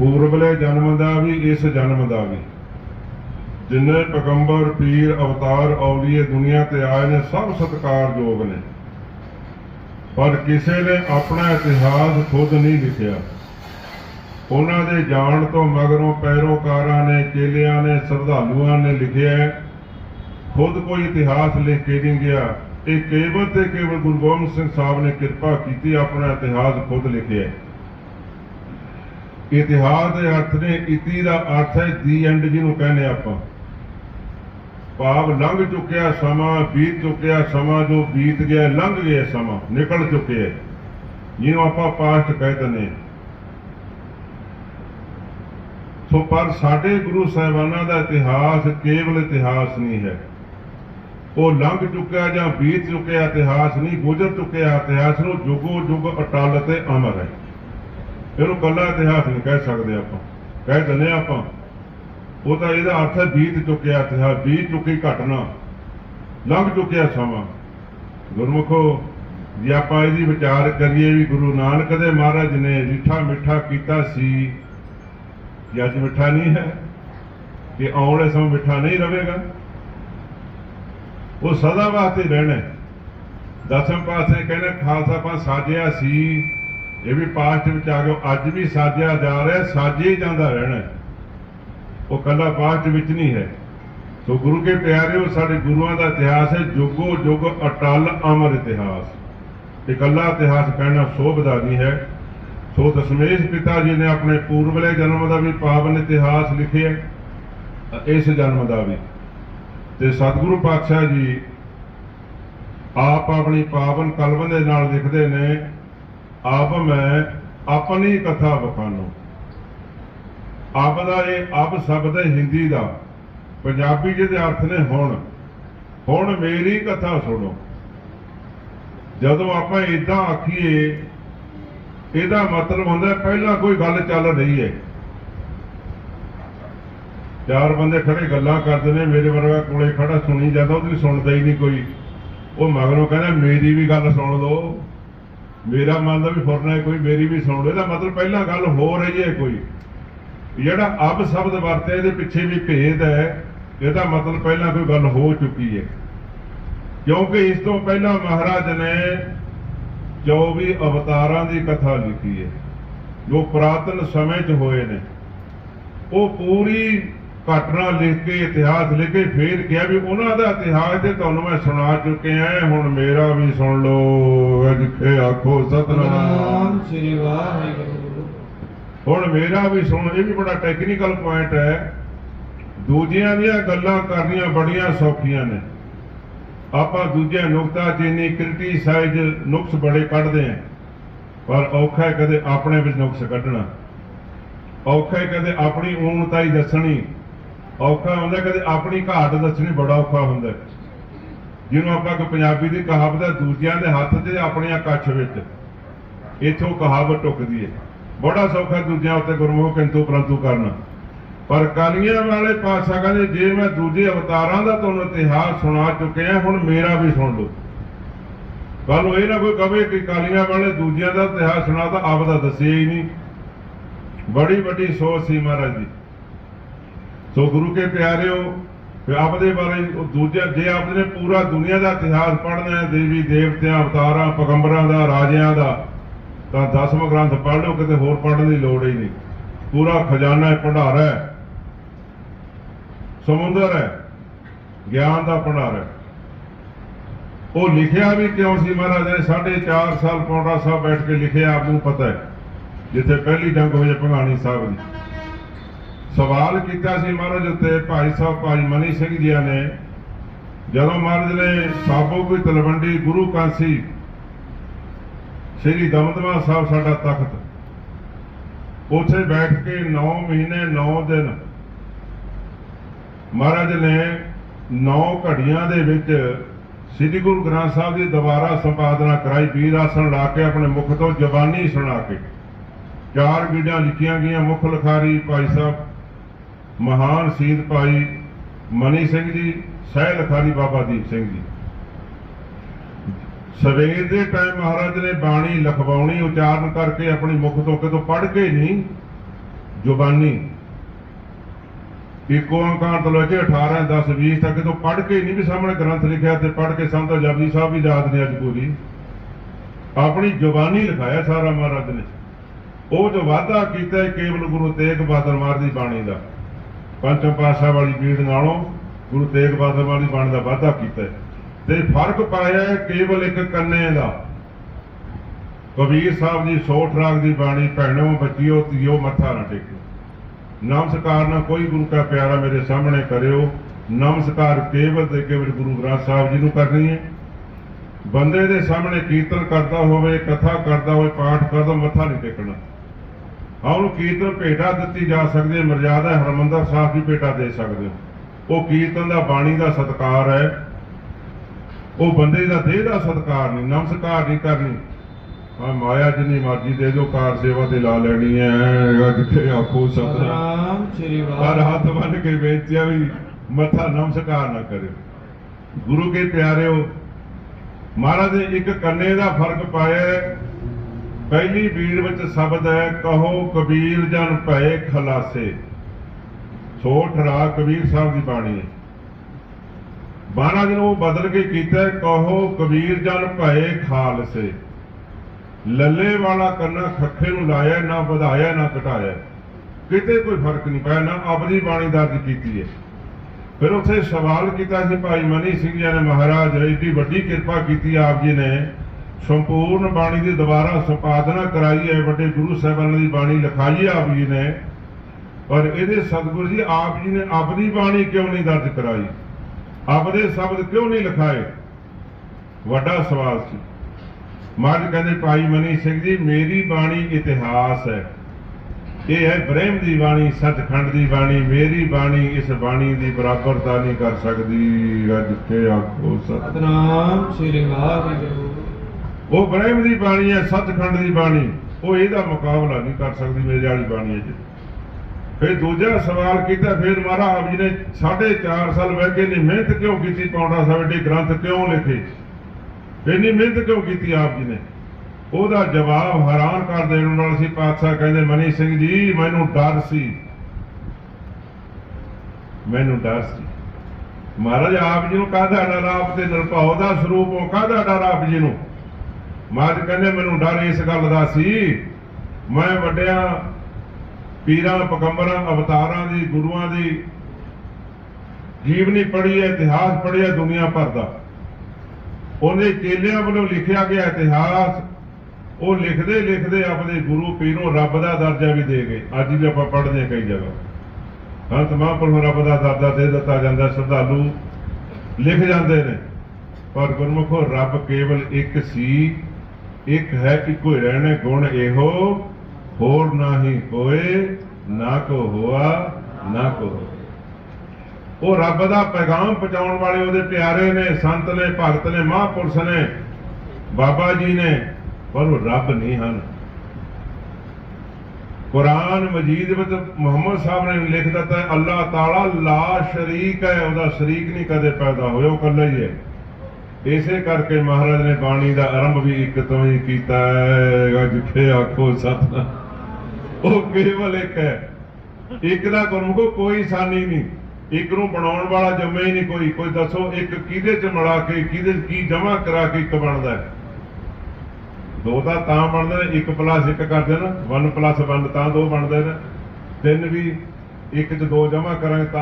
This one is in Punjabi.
ਪੂਰਬਲੇ ਜਨਮ ਦਾ ਵੀ, ਇਸ ਜਨਮ ਦਾ ਵੀ। ਜਿੰਨੇ ਪੈਗੰਬਰ, ਪੀਰ, ਅਵਤਾਰ, ਔਲੀਏ ਦੁਨੀਆ ਤੇ ਆਏ ਨੇ, ਸਭ ਸਤਿਕਾਰਯੋਗ ਨੇ। ਪਰ ਕਿਸੇ ਨੇ ਆਪਣਾ ਇਤਿਹਾਸ ਖੁਦ ਨਹੀਂ ਲਿਖਿਆ। ਉਹਨਾਂ ਦੇ ਜਾਣ ਤੋਂ ਮਗਰੋਂ ਪੈਰੋਕਾਰਾਂ ਨੇ, ਚੇਲਿਆਂ ਨੇ, ਸ਼ਰਧਾਲੂਆਂ ਨੇ ਲਿਖਿਆ ਹੈ। ਖੁਦ ਕੋਈ ਇਤਿਹਾਸ ਲਿਖ ਕੇ ਨਹੀਂ ਗਿਆ। ਇਹ ਕੇਵਲ ਤੇ ਕੇਵਲ ਗੁਰੂ ਗੋਬਿੰਦ ਸਿੰਘ ਸਾਹਿਬ ਨੇ ਕਿਰਪਾ ਕੀਤੀ, ਆਪਣਾ ਇਤਿਹਾਸ ਖੁਦ ਲਿਖਿਆ ਇਤਿਹਾਸ ਦੇ ਅਰਥ ਨੇ, ਇਤੀ ਦਾ ਅਰਥ ਹੈ ਦੀ ਐਂਡ ਜਿਹਨੂੰ ਕਹਿੰਦੇ ਆਪਾਂ। ਭਾਵ ਲੰਘ ਚੁੱਕਿਆ ਸਮਾਂ, ਬੀਤ ਚੁੱਕਿਆ ਸਮਾਂ, ਜੋ ਬੀਤ ਗਿਆ, ਲੰਘ ਗਿਆ ਸਮਾਂ, ਨਿਕਲ ਚੁੱਕਿਆ ਜਿਹਨੂੰ ਆਪਾਂ ਪਾਸਟ ਕਹਿ ਦਿੰਦੇ ਹਾਂ। ਸੋ ਪਰ ਸਾਡੇ ਗੁਰੂ ਸਾਹਿਬਾਨਾਂ ਦਾ ਇਤਿਹਾਸ ਕੇਵਲ ਇਤਿਹਾਸ ਨਹੀਂ ਹੈ। ਉਹ ਲੰਘ ਚੁੱਕਿਆ ਜਾਂ ਬੀਤ ਚੁੱਕਿਆ, ਇਤਿਹਾਸ ਨਹੀਂ, ਗੁਜ਼ਰ ਚੁੱਕਿਆ, ਇਤਿਹਾਸ ਨੂੰ ਜੁਗੋ ਜੁਗ ਅਟਲ ਤੇ ਅਮਰ ਹੈ। ਇਹਨੂੰ ਕੱਲਾ ਇਤਿਹਾਸ ਨਹੀਂ ਕਹਿ ਸਕਦੇ ਆਪਾਂ। ਕਹਿ ਦਿੰਦੇ ਹਾਂ ਆਪਾਂ, ਉਹ ਤਾਂ ਇਹਦਾ ਅਰਥ ਹੈ ਬੀਤ ਚੁੱਕਿਆ ਇਤਿਹਾਸ, ਬੀਤ ਚੁੱਕੀ ਘਟਨਾ, ਲੰਘ ਚੁੱਕਿਆ ਸਮਾਂ। ਗੁਰਮੁਖੋ, ਜੇ ਆਪਾਂ ਇਹਦੀ ਵਿਚਾਰ ਕਰੀਏ ਵੀ ਗੁਰੂ ਨਾਨਕ ਦੇ ਮਹਾਰਾਜ ਨੇ ਜਿੱਠਾ ਮਿੱਠਾ ਕੀਤਾ ਸੀ, ਕਿ ਅੱਜ ਮਿੱਠਾ ਨਹੀਂ ਹੈ? ਕਿ ਆਉਣ ਵਾਲੇ ਸਮੇਂ ਮਿੱਠਾ ਨਹੀਂ ਰਹੇਗਾ ਉਹ ਸਦਾ ਵਾਸਤੇ ਰਹਿਣਾ ਦਸਮ ਪਾਸੇ ਕਹਿੰਦੇ, ਖਾਲਸਾ ਪੰਥ ਸਾਜਿਆ ਸੀ ਇਹ ਵੀ ਪਾਸਟ ਵਿੱਚ ਆ ਗਿਆ, ਅੱਜ ਵੀ ਸਾਜਿਆ ਜਾ ਰਿਹਾ, ਸਾਜੇ ਹੀ ਜਾਂਦਾ ਰਹਿਣਾ ਉਹ ਕੱਲਾ ਪਾਸਟ ਵਿੱਚ ਨਹੀਂ ਹੈ। ਸੋ ਗੁਰੂ ਕੇ ਪਿਆਰਿਓ, ਸਾਡੇ ਗੁਰੂਆਂ ਦਾ ਇਤਿਹਾਸ ਹੈ, ਜੁਗੋ ਜੁਗ ਅਟਲ ਅਮਰ ਇਤਿਹਾਸ। ਇਹ ਕੱਲਾ ਇਤਿਹਾਸ ਕਹਿਣਾ ਸੋਭਦਾ ਨਹੀਂ ਹੈ। ਸੋ ਦਸ਼ਮੇਸ਼ ਪਿਤਾ ਜੀ ਨੇ ਆਪਣੇ ਪੂਰਵਲੇ ਜਨਮ ਦਾ ਵੀ ਪਾਵਨ ਇਤਿਹਾਸ ਲਿਖਿਆ ਇਸ ਜਨਮ ਦਾ ਵੀ। ਤੇ ਸਤਿਗੁਰੂ ਪਾਤਸ਼ਾਹ ਜੀ ਆਪ ਆਪਣੀ ਪਾਵਨ ਕਲਮ ਦੇ ਨਾਲ ਲਿਖਦੇ ਨੇ ਆਪ ਮੈਂ ਆਪਣੀ ਕਥਾ ਬਖਾਨੋ ਆਪ ਦਾ ਇਹ ਆਪ ਸ਼ਬਦ ਹੈ ਹਿੰਦੀ ਦਾ, ਪੰਜਾਬੀ ਜਿਹਦੇ ਅਰਥ ਨੇ ਹੁਣ। ਹੁਣ ਮੇਰੀ ਕਥਾ ਸੁਣੋ। ਜਦੋਂ ਆਪਾਂ ਇਦਾਂ ਆਖੀਏ, ਇਹਦਾ ਮਤਲਬ ਹੁੰਦਾ ਪਹਿਲਾਂ ਕੋਈ ਗੱਲ ਚੱਲ ਰਹੀ ਹੈ। ਚਾਰ ਬੰਦੇ ਖੜੇ ਗੱਲਾਂ ਕਰਦੇ ਨੇ, ਮੇਰੇ ਵਰਗਾ ਕੋਲੇ ਖੜਾ ਸੁਣੀ ਜਾਂਦਾ, ਉਹਦੀ ਸੁਣਦਾ ਹੀ ਨਹੀਂ ਕੋਈ। ਉਹ ਮਗਰੋਂ ਕਹਿੰਦਾ, ਮੇਰੀ ਵੀ ਗੱਲ ਸੁਣ ਲਓ। ਮੇਰਾ ਮਨ ਦਾ ਵੀ ਫੁਰਨਾ ਕੋਈ ਮੇਰੀ ਵੀ ਸੁਣ ਇਹਦਾ ਮਤਲਬ ਪਹਿਲਾਂ ਗੱਲ ਹੋ ਰਹੀ ਹੈ ਕੋਈ। ਜਿਹੜਾ ਅਬ ਸ਼ਬਦ ਵਰਤਿਆ, ਇਹਦੇ ਪਿੱਛੇ ਵੀ ਭੇਦ ਹੈ, ਇਹਦਾ ਮਤਲਬ ਪਹਿਲਾਂ ਕੋਈ ਗੱਲ ਹੋ ਚੁੱਕੀ ਹੈ। ਕਿਉਂਕਿ ਇਸ ਤੋਂ ਪਹਿਲਾਂ ਮਹਾਰਾਜ ਨੇ 24 ਅਵਤਾਰਾਂ ਦੀ ਕਥਾ ਲਿਖੀ ਹੈ। ਜੋ ਪ੍ਰਾਤਨ ਸਮੇਂ 'ਚ ਹੋਏ ਨੇ। ਉਹ ਪੂਰੀ ਘਟਨਾ ਲਿਖ ਕੇ, ਇਤਿਹਾਸ ਲਿਖ ਕੇ ਫੇਰ ਕਿਹਾ ਵੀ ਉਹਨਾਂ ਦਾ ਇਤਿਹਾਸ ਤੇ ਤੁਹਾਨੂੰ ਮੈਂ ਸੁਣਾ ਚੁੱਕਿਆ ਹੁਣ ਮੇਰਾ ਵੀ ਸੁਣ ਲਓ। ਜਿੱਥੇ ਆਖੋ ਸਤਨਾਮ। ਸ੍ਰੀ ਵਾਹਿਗੁਰੂ ਹੁਣ ਮੇਰਾ ਵੀ ਸੁਣ, ਇਹ ਵੀ ਬੜਾ ਟੈਕਨੀਕਲ ਪੁਆਇੰਟ ਹੈ। ਦੂਜਿਆਂ ਦੀਆਂ ਗੱਲਾਂ ਕਰਨੀਆਂ ਬੜੀਆਂ ਸੌਖੀਆਂ ਨੇ। ਆਪਾਂ ਦੂਜੇ ਨੁਕਤਾ ਚੀਨੀ ਕ੍ਰਿਟੀਸਾਈਜ਼ ਨੁਕਸ ਬੜੇ ਕੱਢਦੇ ਆਂ। ਪਰ ਔਖਾ ਹੈ ਕਦੇ ਆਪਣੇ ਵਿੱਚ ਨੁਕਸ ਕੱਢਣਾ। ਔਖਾ ਹੈ ਕਦੇ ਆਪਣੀ ਊਣਤਾਈ ਦੱਸਣੀ। ਔਖਾ ਹੁੰਦਾ ਕਦੇ ਆਪਣੀ ਘਾਟ ਦੱਸਣੀ ਬੜਾ ਔਖਾ ਹੁੰਦਾ ਜਿਹਨੂੰ ਆਪਾਂ ਕੋ ਪੰਜਾਬੀ ਦੀ ਕਹਾਵਤ ਹੈ, ਦੂਜਿਆਂ ਦੇ ਹੱਥ ਤੇ ਆਪਣੀਆਂ ਕੱਛ ਵਿੱਚ। ਇਥੋਂ ਕਹਾਵਤ ਟੁੱਕਦੀ ਹੈ। ਬੜਾ ਸੌਖਾ ਦੂਜਿਆਂ ਉੱਤੇ ਗੁਰਮੁਖ ਕਿੰਤੂ ਪਰੰਤੂ ਕਰਨਾ। ਪਰ ਕਾਲੀਆਂ ਵਾਲੇ ਪਾਤਸ਼ਾਹ ਕਹਿੰਦੇ, ਜੇ ਮੈਂ ਦੂਜੇ ਅਵਤਾਰਾਂ ਦਾ ਤੁਹਾਨੂੰ ਇਤਿਹਾਸ ਸੁਣਾ ਚੁੱਕਿਆ, ਹੁਣ ਮੇਰਾ ਵੀ ਸੁਣ ਲਓ। ਕੱਲ ਨੂੰ ਇਹ ਨਾ ਕੋਈ ਕਵੇ ਕਿ ਕਾਲੀਆਂ ਵਾਲੇ ਦੂਜਿਆਂ ਦਾ ਇਤਿਹਾਸ ਸੁਣਾ ਤਾਂ ਆਪ ਦਾ ਦੱਸਿਆ ਹੀ ਨਹੀਂ। ਬੜੀ ਵੱਡੀ ਸੋਚ ਸੀ ਮਹਾਰਾਜ ਦੀ ਸੋ ਗੁਰੂ ਕੇ ਪਿਆਰਿਓ ਫਿਰ ਆਪਦੇ ਬਾਰੇ ਉਹ ਦੂਜਾ ਜੇ ਆਪਨੇ ਪੂਰਾ ਦੁਨੀਆ ਦਾ ਇਤਿਹਾਸ ਪੜ੍ਹਨਾ ਹੈ, ਦੇਵੀ, ਦੇਵਤਿਆਂ, ਅਵਤਾਰਾਂ, ਪਗੰਬਰਾਂ ਦਾ, ਰਾਜਿਆਂ ਦਾ, ਤਾਂ ਦਸਮ ਗ੍ਰੰਥ ਪੜ੍ਹ ਲਓ, ਕਿਤੇ ਹੋਰ ਪੜ੍ਹਨ ਦੀ ਲੋੜ ਹੀ ਨਹੀਂ। ਪੂਰਾ ਖਜ਼ਾਨਾ ਹੈ ਭੰਡਾਰਾ ਹੈ। ਸਮੁੰਦਰ ਹੈ। ਗਿਆਨ ਦਾ ਭੰਡਾਰ ਹੈ। ਉਹ ਲਿਖਿਆ ਵੀ ਕਿਉਂ ਸੀ ਮਹਾਰਾਜ ਨੇ? 4.5 ਸਾਲ ਪੌਂਡਾ ਸਾਹਿਬ ਬੈਠ ਕੇ ਲਿਖਿਆ, ਆਪ ਨੂੰ ਪਤਾ ਹੈ। ਜਿੱਥੇ ਪਹਿਲੀ ਜੰਗ ਹੋਈ ਹੈ ਭੰਗਾਣੀ ਸਾਹਿਬ ਦੀ। ਸਵਾਲ ਕੀਤਾ ਸੀ ਮਹਾਰਾਜ ਉੱਤੇ, ਭਾਈ ਸਾਹਿਬ ਭਾਈ ਮਨੀ ਸਿੰਘ ਜੀ ਨੇ। ਜਦੋਂ ਮਹਾਰਾਜ ਨੇ ਸਾਬੋ ਕੋਈ ਤਲਵੰਡੀ ਗੁਰੂ ਕਾਂਸੀ ਸ੍ਰੀ ਦਮਦਮਾ ਸਾਹਿਬ ਸਾਡਾ ਤਖਤ। ਉੱਥੇ ਬੈਠ ਕੇ 9 ਮਹੀਨੇ 9 ਦਿਨ ਮਹਾਰਾਜ ਨੇ 9 ਘੜੀਆਂ ਦੇ ਵਿੱਚ ਸ੍ਰੀ ਗੁਰੂ ਗ੍ਰੰਥ ਸਾਹਿਬ ਦੀ ਦੁਬਾਰਾ ਸੰਪਾਦਨਾ ਕਰਾਈ ਵੀਰ ਆਸਣ ਲਾ ਕੇ ਆਪਣੇ ਮੁਖ ਤੋਂ ਜ਼ਬਾਨੀ ਸੁਣਾ ਕੇ। ਚਾਰ ਬੀੜਾਂ ਲਿਖੀਆਂ ਗਈਆਂ, ਮੁੱਖ ਲਿਖਾਰੀ ਭਾਈ ਸਾਹਿਬ ਮਹਾਨ ਸ਼ਹੀਦ ਭਾਈ ਮਨੀ ਸਿੰਘ ਜੀ ਸਹਿ ਲਿਖਾਰੀ ਬਾਬਾ ਦੀਪ ਸਿੰਘ ਜੀ। ਸਵੇਰ ਦੇ ਟਾਈਮ ਮਹਾਰਾਜ ਨੇ ਬਾਣੀ ਲਖਵਾਉਣੀ, ਉਚਾਰਨ ਕਰਕੇ ਆਪਣੀ ਮੁਖ ਤੋਂ ਕਿਤੋਂ ਪੜ੍ਹ ਕੇ ਨਹੀਂ ਜ਼ੁਬਾਨੀ ਇੱਕ ਓੰਕਾਰ ਤੋਂ ਲੈ ਕੇ 18 10 20 ਤੱਕ ਤੋਂ ਪੜ੍ਹ ਕੇ ਨਹੀਂ ਵੀ ਸਾਹਮਣੇ ਗ੍ਰੰਥ ਲਿਖਿਆ ਤੇ ਪੜ੍ਹ ਕੇ ਸਾਨੂੰ ਤਾਂ ਜਪਜੀ ਸਾਹਿਬ ਵੀ ਯਾਦ ਨੇ ਅੱਜ ਪੂਰੀ। ਆਪਣੀ ਜ਼ੁਬਾਨੀ ਲਿਖਾਇਆ ਸਾਰਾ ਮਹਾਰਾਜ ਨੇ। ਉਹ ਜੋ ਵਾਅਦਾ ਕੀਤਾ ਕੇਵਲ ਗੁਰੂ ਤੇਗ ਬਹਾਦਰ ਮਹਾਰਾਜ ਦੀ ਬਾਣੀ ਦਾ। ਪੰਚਮ ਪਾਸ਼ਾ ਵਾਲੀ ਬੀੜ ਨਾਲੋਂ ਗੁਰੂ ਤੇਗ ਬਹਾਦਰ ਮਹਾਰਾਜ ਦੀ ਦਾ ਵਾਅਦਾ ਕੀਤਾ ਤੇ ਫ਼ਰਕ ਪਾਇਆ ਹੈ ਕੇਵਲ ਇੱਕ ਕੰਨੇ ਦਾ। ਕਬੀਰ ਸਾਹਿਬ ਦੀ ਸੋਠ ਰਾਗ ਦੀ ਬਾਣੀ, ਭੈਣੋ, ਬੱਚਿਓ, ਧੀਓ, ਮੱਥਾ ਨਾ ਟੇਕੋ। ਨਮਸਕਾਰ ਨਾ ਕੋਈ ਗੁਰੂ ਕਾ ਪਿਆਰਾ ਮੇਰੇ ਸਾਹਮਣੇ ਕਰਿਓ। ਨਮਸਕਾਰ ਕੇਵਲ ਤੇ ਕੇਵਲ ਗੁਰੂ ਗ੍ਰੰਥ ਸਾਹਿਬ ਜੀ ਨੂੰ ਕਰਨੀ ਹੈ। ਬੰਦੇ ਦੇ ਸਾਹਮਣੇ ਕੀਰਤਨ ਕਰਦਾ ਹੋਵੇ, ਕਥਾ ਕਰਦਾ ਹੋਵੇ, ਪਾਠ ਕਰਦਾ ਮੱਥਾ ਨਹੀਂ ਟੇਕਣਾ। ਉਹਨੂੰ ਕੀਰਤਨ ਭੇਟਾ ਦਿੱਤੀ ਜਾ ਸਕਦੀ ਮਰਜ਼ਾਦਾ ਹਰਮੰਦਰ ਸਾਹਿਬ ਦੀ ਭੇਟਾ ਦੇ ਸਕਦੇ ਹੋ। ਉਹ ਕੀਰਤਨ ਦਾ ਬਾਣੀ ਦਾ ਸਤਕਾਰ ਹੈ। ਉਹ ਬੰਦੇ ਦਾ ਦੇਹ ਦਾ ਸਤਕਾਰ ਨਹੀਂ ਨਮਸਕਾਰ ਨਹੀਂ ਕਰਨੀ। ਹਾਂ ਮਾਇਆ ਜਿੰਨੀ ਮਰਜ਼ੀ ਦੇ ਦਿਓ ਕਾਰ ਸੇਵਾ ਤੇ ਲਾ ਲੈਣੀ ਹੈ। ਜਿੱਥੇ ਆਖੋ ਸਤਨਾਮ। ਸ੍ਰੀ ਪਰ ਵਾਹਿਗੁਰੂ ਹੱਥ ਬੰਨ ਕੇ ਬੇਨਤੀਆਂ ਵੀ ਮੱਥਾ ਨਮਸਕਾਰ ਨਾ ਕਰਿਓ। ਗੁਰੂ ਕੇ ਪਿਆਰਿਓ ਮਹਾਰਾਜ ਨੇ ਇੱਕ ਕੰਨੇ ਦਾ ਫ਼ਰਕ ਪਾਇਆ ਹੈ। ਪਹਿਲੀ ਬੀੜ ਵਿੱਚ ਸ਼ਬਦ ਹੈ, ਕਹੋ ਕਬੀਰ ਜਨ ਭਏ ਖਲਾਸੇ। ਸੋਠ ਕਬੀਰ ਸਾਹਿਬ ਦੀ ਬਾਣੀ ਹੈ। ਮਹਾਰਾਜ ਨੇ ਉਹ ਬਦਲ ਕੇ ਕੀਤਾ ਕਹੋ ਕਬੀਰ ਜਨ ਭਏ ਖਾਲਸੇ। ਲੱਲੇ ਵਾਲਾ ਕੰਨਾ ਖੱਖੇ ਨੂੰ ਲਾਇਆ, ਨਾ ਵਧਾਇਆ, ਨਾ ਘਟਾਇਆ। ਕਿਤੇ ਕੋਈ ਫ਼ਰਕ ਨਹੀਂ ਪਾਇਆ ਨਾ ਆਪਣੀ ਬਾਣੀ ਦਰਜ ਕੀਤੀ ਹੈ। ਫਿਰ ਉੱਥੇ ਸਵਾਲ ਕੀਤਾ ਸੀ, ਭਾਈ ਮਨੀ ਸਿੰਘ ਜੀ ਨੇ, ਮਹਾਰਾਜ ਏਡੀ ਵੱਡੀ ਕਿਰਪਾ ਕੀਤੀ ਆਪ ਜੀ ਨੇ। ਸੰਪੂਰਨ ਬਾਣੀ ਦੀ ਦੁਬਾਰਾ ਸੰਪਾਦਨਾ ਕਰਾਈ ਹੈ, ਵੱਡੇ ਗੁਰੂ ਸਾਹਿਬਾਨ ਦੀ ਬਾਣੀ ਲਿਖਾਈ ਆਪ ਜੀ ਨੇ। ਪਰ ਇਹਦੇ ਸਤਿਗੁਰੂ ਜੀ, ਆਪ ਜੀ ਨੇ ਆਪਣੀ ਬਾਣੀ ਕਿਉਂ ਨਹੀਂ ਦਰਜ ਕਰਾਈ? ਆਪਦੇ ਸ਼ਬਦ ਕਿਉਂ ਨਹੀਂ ਲਿਖਾਏ? ਵੱਡਾ ਸਵਾਲ ਸੀ। ਮਹਾਰਾਜ ਕਹਿੰਦੇ, ਭਾਈ ਮਨੀ ਸਿੰਘ ਜੀ, ਮੇਰੀ ਬਾਣੀ ਇਤਿਹਾਸ ਹੈ। ਇਹ ਹੈ ਬ੍ਰਹਮ ਦੀ ਬਾਣੀ ਸਤਖੰਡ ਦੀ ਬਾਣੀ, ਮੇਰੀ ਬਾਣੀ, ਇਸ ਬਾਣੀ ਦੀ ਬਰਾਬਰਤਾ ਨਹੀਂ ਕਰ ਸਕਦੀ। ਜਿੱਥੇ ਆਖੋ ਸਤਨਾਮ ਸ੍ਰੀ ਵਾਹਿਗੁਰੂ। ਉਹ ਬ੍ਰਹਮ ਦੀ ਬਾਣੀ ਹੈ ਸਤਖੰਡ ਦੀ ਬਾਣੀ। ਉਹ ਇਹਦਾ ਮੁਕਾਬਲਾ ਨਹੀਂ ਕਰ ਸਕਦੀ ਮੇਰੇ ਵਾਲੀ ਬਾਣੀ ਹੈ ਜੀ ਫਿਰ ਦੂਜਾ ਸਵਾਲ ਕੀਤਾ, ਫਿਰ ਮਹਾਰਾਜ ਆਪ ਜੀ ਨੇ 4.5 ਸਾਲ ਬਹਿ ਕੇ ਨੇ ਮਿਹਨਤ ਕਿਉਂ ਕੀਤੀ? ਪੌਂਡਾ ਸਾਹਿਬ ਦੇ ਗ੍ਰੰਥ ਕਿਉਂ ਲਿਖੇ? ਇੰਨੀ ਮਿਹਨਤ ਕਿਉਂ ਕੀਤੀ ਆਪ ਜੀ ਨੇ? ਉਹਦਾ ਜਵਾਬ ਹੈਰਾਨ ਕਰ ਦੇਣ ਨਾਲ ਸੀ ਪਾਤਸ਼ਾਹ ਕਹਿੰਦੇ, ਮਨੀ ਸਿੰਘ ਜੀ, ਮੈਨੂੰ ਡਰ ਸੀ। ਮੈਨੂੰ ਡਰ ਸੀ। ਮਹਾਰਾਜ ਆਪ ਜੀ ਨੂੰ ਕਾਹਦਾ ਡਰ? ਆਪ ਤੇ ਨਿਰਭਉ ਦਾ ਸਰੂਪ ਉਹ ਕਾਹਦਾ ਡਰ ਆਪ ਜੀ ਨੂੰ? ਮਹਾਰਾਜ ਕਹਿੰਦੇ, ਮੈਨੂੰ ਡਰ ਇਸ ਗੱਲ ਦਾ ਸੀ। ਮੈਂ ਵੱਡਿਆਂ ਪੀਰਾਂ, ਪਗੰਬਰਾਂ, ਅਵਤਾਰਾਂ ਦੀ, ਗੁਰੂਆਂ ਦੀ ਜੀਵਨੀ ਪੜ੍ਹੀ ਹੈ, ਇਤਿਹਾਸ ਪੜ੍ਹਿਆ ਦੁਨੀਆ ਭਰ ਦਾ। ਉਹਨੇ ਚੇਲਿਆਂ ਵੱਲੋਂ ਲਿਖਿਆ ਗਿਆ ਇਤਿਹਾਸ। ਉਹ ਲਿਖਦੇ ਲਿਖਦੇ ਆਪਣੇ ਗੁਰੂ ਪੀਰੋਂ ਰੱਬ ਦਾ ਦਰਜਾ ਵੀ ਦੇ ਗਏ। ਅੱਜ ਵੀ ਆਪਾਂ ਪੜ੍ਹਦੇ ਹਾਂ ਕਈ ਜਗ੍ਹਾ। ਹੰਤ ਮਹਾਂਪੁਰਖ ਰੱਬ ਦਾ ਦਰਜਾ ਦੇ ਦਿੱਤਾ ਜਾਂਦਾ, ਸ਼ਰਧਾਲੂ ਲਿਖ ਜਾਂਦੇ ਨੇ। ਪਰ ਗੁਰਮੁਖੋ ਰੱਬ ਕੇਵਲ ਇੱਕ ਸੀ। ਇੱਕ ਹੈ ਕਿ ਕੋਈ ਰਹਿਣੇ ਗੁਣ ਇਹੋ, ਹੋਰ ਨਾਹੀ ਕੋਏ ਨਾ ਕੋ ਹੋਆ, ਨਾ ਕੋ ਉਹ ਰੱਬ ਦਾ ਪੈਗਾਮ ਪਹੁੰਚਾਉਣ ਵਾਲੇ ਉਹਦੇ ਪਿਆਰੇ ਨੇ, ਸੰਤ ਨੇ, ਭਗਤ ਨੇ, ਮਹਾਂਪੁਰਸ਼ ਨੇ, ਬਾਬਾ ਜੀ ਨੇ, ਪਰ ਉਹ ਰੱਬ ਨਹੀਂ ਹਨ। ਕੁਰਾਨ ਮਜੀਦ ਵਿੱਚ ਮੁਹੰਮਦ ਸਾਹਿਬ ਨੇ ਲਿਖ ਦਿੱਤਾ ਹੈ, ਅੱਲਾਹ ਤਾਲਾ ਲਾ ਸ਼ਰੀਕ ਹੈ, ਉਹਦਾ ਸ਼ਰੀਕ ਨਹੀਂ ਕਦੇ ਪੈਦਾ ਹੋਇਆ, ਉਹ ਇਕੱਲਾ ਹੀ ਹੈ। ਇਸੇ ਕਰਕੇ ਮਹਾਰਾਜ ਨੇ ਬਾਣੀ ਦਾ ਆਰੰਭ ਵੀ ਇੱਕ ਤੋਂ ਹੀ ਕੀਤਾ ਹੈ ਜਿੱਥੇ ਆਖੋ ਸਤਨਾਮ। ਉਹ ਕੇਵਲ ਇੱਕ ਹੈ। ਇੱਕ ਦਾ ਗੁਰਮੁਖੋ ਕੋਈ ਸਾਨੀ ਨਹੀਂ। ਇੱਕ ਨੂੰ ਬਣਾਉਣ ਵਾਲਾ ਜੰਮੇ ਹੀ ਨਹੀਂ ਕੋਈ। ਕੋਈ ਦੱਸੋ, ਇੱਕ ਕਿਹਦੇ ਚ ਮਿਲਾ ਕੇ, ਕਿਹਦੇ ਚ ਕੀ ਜਮਾ ਕਰਾ ਕੇ ਇੱਕ ਬਣਦਾ ਹੈ? ਦੋ ਤਾਂ ਤਾਂ ਬਣਦੇ ਨੇ 1 ਪਲੱਸ 1 ਕਰਦੇ ਨਾ। 1 ਪਲੱਸ 1 ਤਾਂ ਦੋ ਬਣਦੇ ਨੇ। ਤਿੰਨ ਵੀ ਇੱਕ ਚ ਦੋ ਜਮਾ ਕਰਾਂਗੇ ਤਾਂ